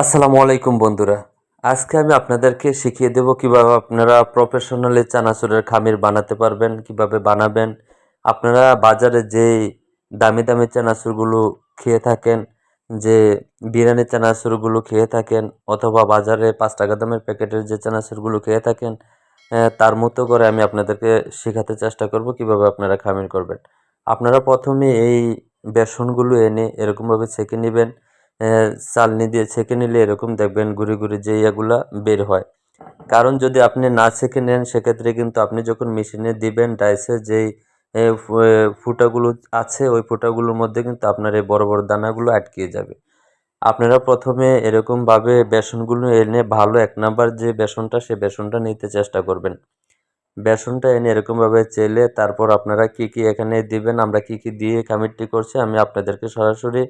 আসসালামু আলাইকুম বন্ধুরা। আজকে আমি আপনাদেরকে শিখিয়ে দেব কীভাবে আপনারা প্রফেশনালি চানাচুরের খামির বানাতে পারবেন, কীভাবে বানাবেন। আপনারা বাজারে যে দামি দামি চানাচুরগুলো খেয়ে থাকেন, যে বিরিয়ানি চানাচুরগুলো খেয়ে থাকেন, অথবা বাজারে পাঁচ টাকা দামের প্যাকেটের যে চানাচুরগুলো খেয়ে থাকেন তার মতো করে আমি আপনাদেরকে শেখাতে চেষ্টা করব কীভাবে আপনারা খামির করবেন। আপনারা প্রথমে এই বেসনগুলো এনে এরকমভাবে ছেঁকে নেবেন। চালনি দিয়ে ছেঁকে নিলে এরকম দেখবেন ঘুরে ঘুরে যে ইয়েগুলা বের হয়। কারণ যদি আপনি না ছেঁকে নেন, সেক্ষেত্রে কিন্তু আপনি যখন মেশিনে দিবেন ডাইসে যেই ফুটাগুলো আছে, ওই ফুটাগুলোর মধ্যে কিন্তু আপনার এই বড় বড় দানাগুলো আটকে যাবে। আপনারা প্রথমে এরকমভাবে বেসনগুলো এনে ভালো এক নাম্বার যে বেসনটা, সে বেসনটা নিতে চেষ্টা করবেন। বেসনটা এনে এরকমভাবে চেলে তারপর আপনারা কি কি এখানে দিবেন, আমরা কি কি দিয়ে খামিরটি করছি, আমি আপনাদেরকে সরাসরি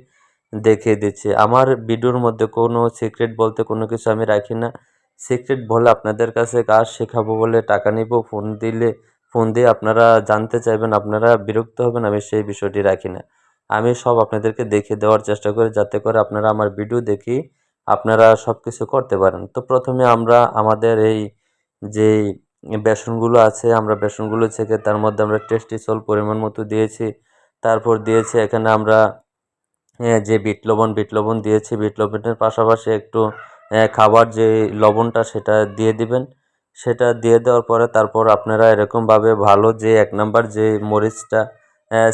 দেখিয়ে দিচ্ছি। আমার ভিডিওর মধ্যে কোনো সিক্রেট বলতে কোনো কিছু আমি রাখি না। সিক্রেট বলে আপনাদের কাছে কাজ শেখাবো বলে টাকা নিব ফোন দিলে ফোন দিয়ে আপনারা জানতে চাইবেন, আপনারা বিরক্ত হবেন, আমি সেই বিষয়টি রাখি না। আমি সব আপনাদেরকে দেখে দেওয়ার চেষ্টা করি, যাতে করে আপনারা আমার ভিডিও দেখি, আপনারা সব কিছু করতে পারেন। তো প্রথমে আমরা আমাদের এই যেই বেসনগুলো আছে, আমরা বেসনগুলো ছেঁকে তার মধ্যে আমরা টেস্টি সল পরিমাণ মতো দিয়েছি। তারপর দিয়েছি এখানে আমরা যে বিট লবণ বিট লবণ দিয়েছি বিট লবণের পাশাপাশি একটু খাবার যে লবণটা সেটা দিয়ে দিবেন। সেটা দিয়ে দেওয়ার পরে তারপর আপনারা এরকমভাবে ভালো যে এক নাম্বার যে মরিচটা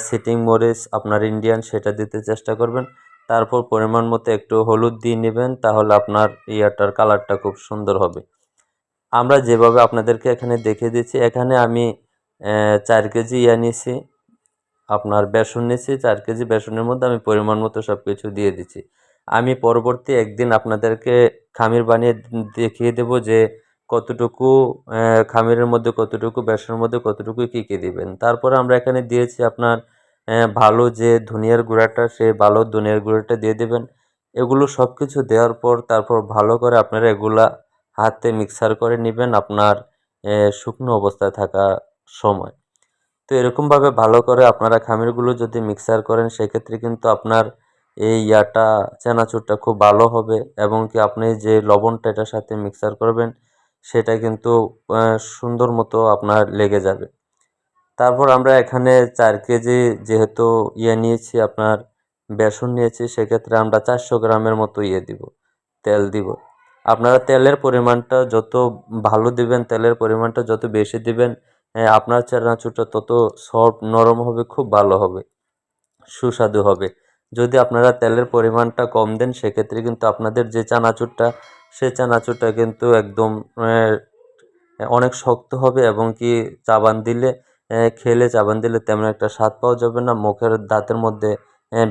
সিটিং মরিচ আপনার ইন্ডিয়ান সেটা দিতে চেষ্টা করবেন। তারপর পরিমাণ মতো একটু হলুদ দিয়ে নেবেন, তাহলে আপনার ইয়াটার কালারটা খুব সুন্দর হবে। আমরা যেভাবে আপনাদেরকে এখানে দেখিয়ে দিচ্ছি, এখানে আমি চার কেজি ইয়া নিয়েছি। আপনার বেসন নিয়েছি, চার কেজি বেসনের মধ্যে আমি পরিমাণ মতো সব কিছু দিয়ে দিচ্ছি। আমি পরবর্তী একদিন আপনাদেরকে খামির বানিয়ে দেখিয়ে দেব যে কতটুকু খামিরের মধ্যে কতটুকু, বেসনের মধ্যে কতটুকু কী কী দিবেন। তারপরে আমরা এখানে দিয়েছি আপনার ভালো যে ধনিয়ার গুঁড়াটা, সেই ভালো ধনিয়ার গুঁড়াটা দিয়ে দেবেন। এগুলো সব কিছু দেওয়ার পর তারপর ভালো করে আপনারা এগুলা হাতে মিক্সার করে নেবেন আপনার শুকনো অবস্থায় থাকা সময়। তো এরকমভাবে ভালো করে আপনারা খামিরগুলো যদি মিক্সার করেন, সেক্ষেত্রে কিন্তু আপনার এই ইয়াটা, চানাচুরটা খুব ভালো হবে এবং কি আপনি যে লবণটা এটার সাথে মিক্সার করবেন, সেটা কিন্তু সুন্দর মতো আপনার লেগে যাবে। তারপর আমরা এখানে চার কেজি যেহেতু ইয়ে নিয়েছি, আপনার বেসন নিয়েছি, সেক্ষেত্রে আমরা চারশো গ্রামের মতো ইয়ে দিব, তেল দিব। আপনারা তেলের পরিমাণটা যত ভালো দিবেন, তেলের পরিমাণটা যত বেশি দিবেন আহ, আপনার চানাচুরটা তত সফট নরম হবে খুব ভালো হবে সুস্বাদু হবে। যদি আপনারা তেলের পরিমাণটা কম দেন সেক্ষেত্রে কিন্তু আপনাদের যে চানাচুরটা সে চানাচুরটা কিন্তু একদম অনেক শক্ত হবে এবং কি চাবান দিলে খেলে চাবান দিলে তেমন একটা স্বাদ পাওয়া যাবে না মুখের দাঁতের মধ্যে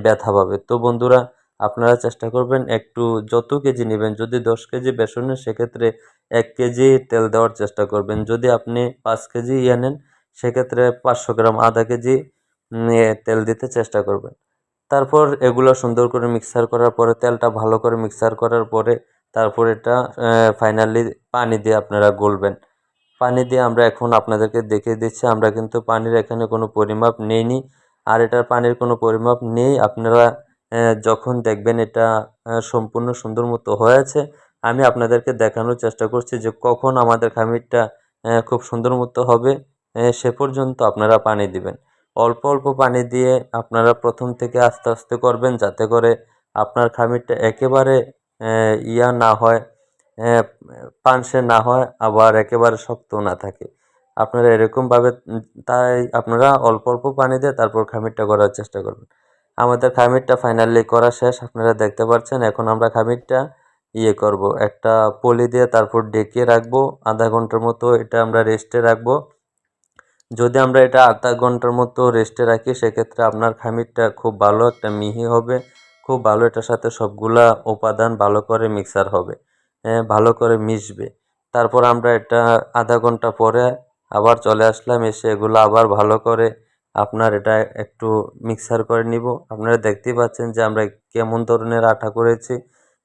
ব্যথা পাবে। তো বন্ধুরা আপনারা চেষ্টা করবেন একটু যত কেজি নেবেন, যদি দশ কেজি বেসন নেন, সেক্ষেত্রে এক কেজি তেল দেওয়ার চেষ্টা করবেন। যদি আপনি পাঁচ কেজি ইয়ে নেন, সেক্ষেত্রে পাঁচশো গ্রাম আধা কেজি তেল দিতে চেষ্টা করবেন। তারপর এগুলো সুন্দর করে মিক্সার করার পরে, তেলটা ভালো করে মিক্সার করার পরে, তারপর এটা ফাইনালি পানি দিয়ে আপনারা গলবেন। পানি দিয়ে আমরা এখন আপনাদেরকে দেখিয়ে দিচ্ছি, আমরা কিন্তু পানির এখানে কোনো পরিমাপ নেইনি। আর এটার পানির কোনো পরিমাপ নেই, আপনারা যখন দেখবেন এটা সম্পূর্ণ সুন্দর মতো হয়েছে, আমি আপনাদেরকে দেখানোর চেষ্টা করছি যে কখন আমাদের খামিরটা খুব সুন্দর মতো হবে সে পর্যন্ত আপনারা পানি দিবেন। অল্প অল্প পানি দিয়ে আপনারা প্রথম থেকে আস্তে আস্তে করবেন যাতে করে আপনার খামিরটা একেবারে ইয়া না হয় পানসে না হয়, আবার একেবারে শক্ত না থাকে। আপনারা এরকমভাবে তাই আপনারা অল্প অল্প পানি দিয়ে তারপর খামিরটা করার চেষ্টা করবেন। আমাদের খামিরটা ফাইনালি করা শেষ। আপনারা দেখতে পাচ্ছেন এখন আমরা খামিরটা ইয়ে করব। একটা পলি দিয়ে তারপর ডেকে রাখব। আধা ঘণ্টার মতো এটা আমরা রেস্টে রাখব। যদি আমরা এটা আধা ঘণ্টার মতো রেস্টে রাখি সেক্ষেত্রে আপনার খামিরটা খুব ভালো একটা মিহি হবে। খুব ভালো এটার সাথে সবগুলা উপাদান ভালো করে মিক্সার হবে। হ্যাঁ, ভালো করে মিশবে। তারপর আমরা এটা আধা ঘণ্টা পরে আবার চলে আসলাম এসে এগুলো আবার ভালো করে আপনার এটা একটু মিক্সার করে নিব। আপনারা দেখতেই পাচ্ছেন যে আমরা কেমন ধরনের আঠা করেছি।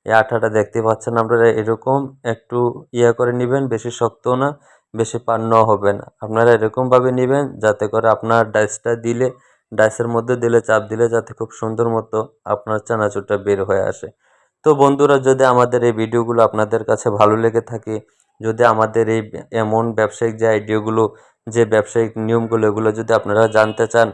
এই আঠাটা দেখতে পাচ্ছেন আপনারা এরকম একটু ইয়ে করে নেবেন, বেশি শক্ত না, বেশি পান্নাও হবে না। আপনারা এরকমভাবে নেবেন যাতে করে আপনার ডাইসটা দিলে ডাইসের মধ্যে দিলে, চাপ দিলে যাতে খুব সুন্দর মতো আপনার চানাচুরটা বের হয়ে আসে। তো বন্ধুরা, যদি আমাদের এই ভিডিওগুলো আপনাদের কাছে ভালো লেগে থাকে, যদি আমাদের এই এমন ব্যবসায়িক যে আইডিয়াগুলো যে ব্যবসায়িক নিয়মগুলো, এগুলো যদি আপনারা জানতে চান,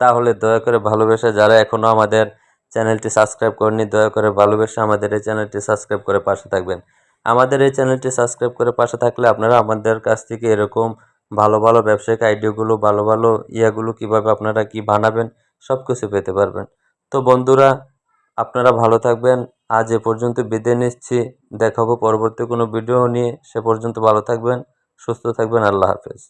তাহলে দয়া করে ভালোবেসে যারা এখনও আমাদের চ্যানেলটি সাবস্ক্রাইব করেনি দয়া করে ভালোবেসে আমাদের এই চ্যানেলটি সাবস্ক্রাইব করে পাশে থাকবেন। আমাদের এই চ্যানেলটি সাবস্ক্রাইব করে পাশে থাকলে আপনারা আমাদের কাছ থেকে এরকম ভালো ভালো ব্যবসায়িক আইডিয়াগুলো, ভালো ভালো ইয়াগুলো কীভাবে আপনারা কি বানাবেন সব কিছু পেতে পারবেন। তো বন্ধুরা, আপনারা ভালো থাকবেন। আজ এ পর্যন্ত বিদায় নিচ্ছি। দেখাবো পরবর্তী কোনো ভিডিও নিয়ে। সে পর্যন্ত ভালো থাকবেন, সুস্থ থাকবেন। আল্লাহ হাফেজ।